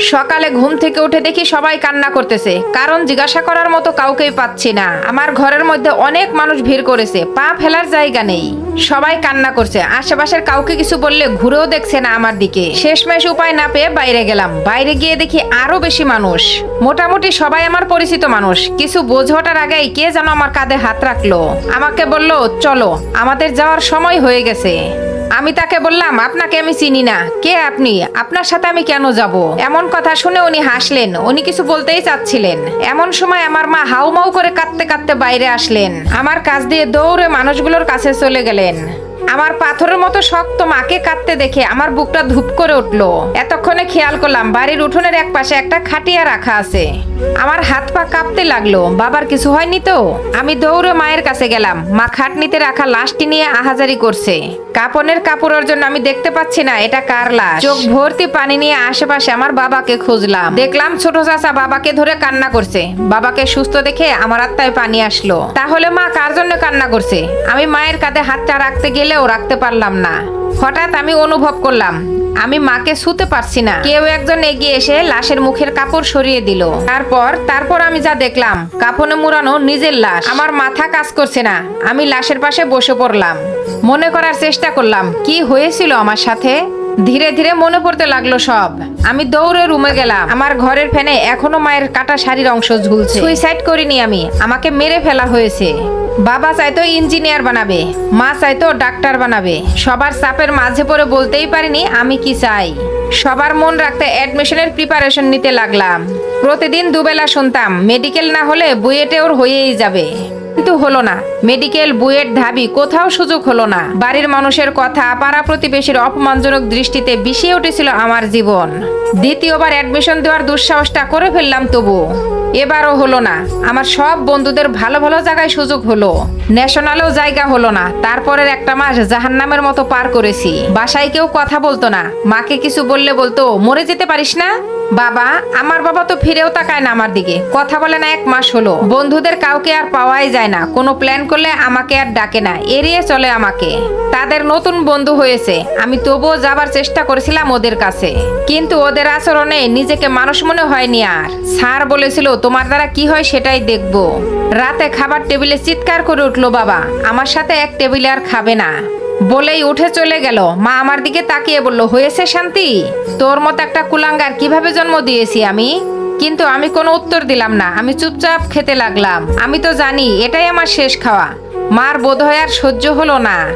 সকালে ঘুম থেকে উঠে দেখি সবাই কান্না করতেছে। কারণ জিজ্ঞাসা করার মতো কাউকেই পাচ্ছি না। আমার ঘরের মধ্যে অনেক মানুষ ভিড় করেছে। পা ফেলার জায়গা নেই। সবাই কান্না করছে। আশেপাশের কাউকে কিছু বললে ঘুরেও দেখছে না আমার দিকে। শেষমেশ উপায় না পেয়ে বাইরে গেলাম। বাইরে গিয়ে দেখি আরও বেশি মানুষ। মোটামুটি সবাই আমার পরিচিত মানুষ। কিছু বোঝ ওঠার আগেই কে যেন আমার কাঁধে হাত রাখল। আমাকে বলল, চলো, আমাদের যাওয়ার সময় হয়ে গেছে। আমি তাকে বললাম, আপনাকে আমি চিনি না। কে আপনি? আপনার সাথে আমি কেন যাব? এমন কথা শুনে উনি হাসলেন। উনি কিছু বলতেই চাচ্ছিলেন। এমন সময় আমার মা হাউমাউ করে কাঁদতে কাঁদতে বাইরে আসলেন। আমার কাজ দিয়ে দৌড়ে মানুষগুলোর কাছে চলে গেলেন। আমার পাথরের মতো শক্ত মাকে কাঁদতে দেখে আমার বুকটা ধূপ করে উঠল। এতক্ষণে খেয়াল করলাম, বাড়ির উঠোনের এক পাশে একটা খাটিয়া রাখা আছে। আমার হাত পা কাঁপতে লাগল, বাবার কিছু হয়নি তো? আমি দৌড়ে মায়ের কাছে গেলাম, মা খাটনিতে রাখা লাশটি নিয়ে আহাজারি করছে। কাপনের কাপড়ের জন্য আমি দেখতে পাচ্ছি না এটা কার লাশ। চোখ ভর্তি পানি নিয়ে আশেপাশে আমার বাবাকে খুঁজলাম। দেখলাম ছোট চাচা বাবাকে ধরে কান্না করছে। বাবাকে সুস্থ দেখে আমার আত্মায় পানি আসলো। তাহলে মা কার জন্য কান্না করছে? আমি মায়ের কাঁধে হাতটা রাখতে গেলেও রাখতে পারলাম না। হঠাৎ আমি অনুভব করলাম আমি মাকে শুতে পারছি না। কেউ একজন এগিয়ে এসে লাশের মুখের কাপড় সরিয়ে দিল। তারপর তারপর আমি যা দেখলাম কাফনে মুড়ানো নিজের লাশ। আমার মাথা কাজ করছে না। আমি লাশের পাশে বসে পড়লাম। মনে করার চেষ্টা করলাম, কি হয়েছিল আমার সাথে? ধীরে ধীরে মনে পড়তে লাগল সব। আমি দৌড়ে রুমে গেলাম। আমার ঘরের ফ্যানে এখনও মায়ের কাটা শাড়ির অংশ ঝুলছে। সুইসাইড করিনি আমি। আমাকে মেরে ফেলা হয়েছে। বাবা চাইতো ইঞ্জিনিয়ার বানাবে, মা চাইতো ডাক্তার বানাবে। সবার চাপের মাঝে পড়ে বলতেই পারিনি আমি কি চাই। সবার মন রাখতে অ্যাডমিশনের প্রিপারেশন নিতে লাগলাম। প্রতিদিন দুবেলা শুনতাম, মেডিকেল না হলে বুয়েটে ওর হয়েই যাবে। কিন্তু হলো না। মেডিকেল বুয়েট ধাবি কোথাও সুযোগ হলো না। বাড়ির মানুষের কথা, পাড়া প্রতিবেশীর অপমানজনক দৃষ্টিতে বিষিয়ে উঠেছিল আমার জীবন। দ্বিতীয়বার অ্যাডমিশন দেওয়ার দুঃসাহসটা করে ফেললাম তবু। এবারও হলো না। আমার সব বন্ধুদের ভালো ভালো জায়গায় সুযোগ হলো। ন্যাশনালেও জায়গা হলো না। তারপরের একটা মাস জাহান্নামের মতো পার করেছি। বাসায় কেউ কথা বলতো না। মাকে কিছু বললে বলতো, মরে যেতে পারিস না? বাবা, আমার বাবা তো ফিরেও তাকায় না আমার দিকে। কথা বলে না এক মাস হলো। বন্ধুদের কাউকে আর পাওয়াই যায় না। কোনো প্ল্যান করলে আমাকে আর ডাকে না। এড়িয়ে চলে আমাকে। তাদের নতুন বন্ধু হয়েছে। আমি তবুও যাবার চেষ্টা করেছিলাম ওদের কাছে। কিন্তু ওদের আচরণে নিজেকে মানুষ মনে হয়নি আর। স্যার বলেছিল, তোমার দ্বারা কি হয় সেটাই দেখব। রাতে খাবার টেবিলে চিৎকার করে উঠল বাবা। আমার সাথে এক টেবিলে আর খাবে না। বলেই উঠে চলে গেল। মা আমার দিকে তাকিয়ে বলল, হয়েছে শান্তি? তোর মতো একটা কুলাঙ্গার কীভাবে জন্ম দিয়েছি আমি? কিন্তু আমি কোনো উত্তর দিলাম না। আমি চুপচাপ খেতে লাগলাম। আমি তো জানি, এটাই আমার শেষ খাওয়া। মার বোধহয় আর সহ্য হলো না।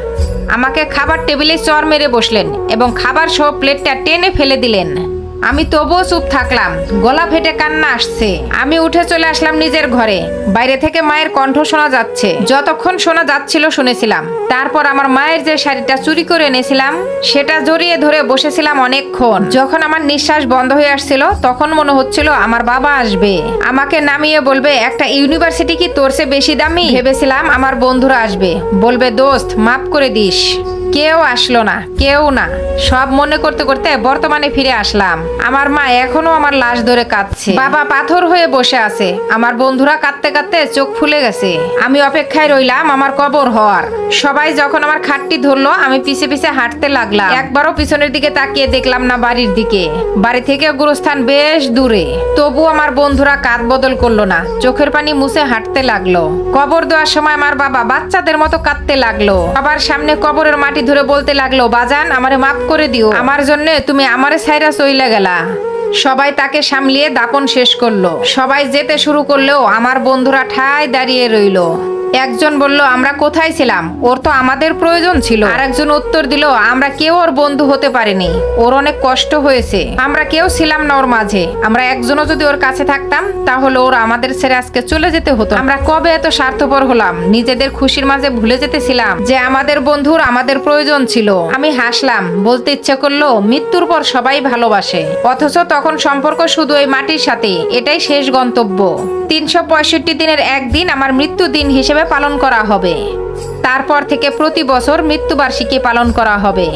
আমাকে খাবার টেবিলে চর মেরে বসলেন এবং খাবার সব প্লেটটা টেনে ফেলে দিলেন। আমি তবুও চুপ থাকলাম। গলা ফেটে কান্না আসছে। আমি উঠে চলে আসলাম নিজের ঘরে। বাইরে থেকে মায়ের কণ্ঠ শোনা যাচ্ছে। যতক্ষণ শোনা যাচ্ছিল শুনেছিলাম। তারপর আমার মায়ের যে শাড়িটা চুরি করে এনেছিলাম, সেটা জড়িয়ে ধরে বসেছিলাম অনেকক্ষণ। যখন আমার নিঃশ্বাস বন্ধ হয়ে আসছিল, তখন মনে হচ্ছিল আমার বাবা আসবে। আমাকে নামিয়ে বলবে, একটা ইউনিভার্সিটি কি তোর চেয়ে বেশি দামি? ভেবেছিলাম আমার বন্ধুরা আসবে। বলবে, দোস্ত, মাফ করে দিস। কেউ আসলো না, কেউ না। সব মনে করতে করতে বর্তমানে ফিরে আসলাম। আমার মা এখনও আমার লাশ ধরে কাঁদছে। বাবা পাথর হয়ে বসে আছে। আমার বন্ধুরা কাঁদতে কাঁদতে চোখ ফুলে গেছে। আমি অপেক্ষায় রইলাম আমার কবর হওয়ার। সবাই যখন আমার খাটটি ধরলো, আমি পিছে পিছে হাঁটতে লাগলাম। একবারও পিছনের দিকে তাকিয়ে দেখলাম না বাড়ির দিকে। বাড়ি থেকে গুরুস্থান বেশ দূরে। তবু আমার বন্ধুরা কাঁধ বদল করল না। চোখের পানি মুছে হাঁটতে লাগল। কবর দেওয়ার সময় আমার বাবা বাচ্চাদের মতো কাঁদতে লাগল। আবার সামনে কবরের মাটি ধরে বলতে লাগল, বাজান, আমারে মাফ করে দিও। আমার জন্য তুমি আমারে সাইরা চইলা গেলা। সবাই তাকে সামলিয়ে দাপন শেষ করল। সবাই যেতে শুরু করলেও আমার বন্ধুরা ঠায় দাঁড়িয়ে রইল। একজন বলল, আমরা কোথায় ছিলাম? ওর তো আমাদের প্রয়োজন ছিল। আর একজন উত্তর দিল, আমরা কেউ ওর বন্ধু হতে পারিনি। ওর অনেক কষ্ট হয়েছে। আমরা কেউ ছিলাম না ওর মাঝে। আমরা একজনও যদি ওর কাছে থাকতাম, তাহলে ওর আমাদের ছেড়ে আজকে চলে যেতে হতো। আমরা কবে এত স্বার্থপর হলাম? নিজেদের খুশির মাঝে ভুলে যেতেছিলাম যে আমাদের বন্ধুর আমাদের প্রয়োজন ছিল। আমি হাসলাম, বলতে ইচ্ছে করল, মৃত্যুর পর সবাই ভালোবাসে। অথচ তখন সম্পর্ক শুধু এই মাটির সাথে। এটাই শেষ গন্তব্য। তিনশো পঁয়ষট্টি দিনের একদিন আমার মৃত্যু দিন হিসেবে পালন করা হবে। তারপর থেকে প্রতি বছর মৃত্যুবার্ষিকী পালন করা হবে।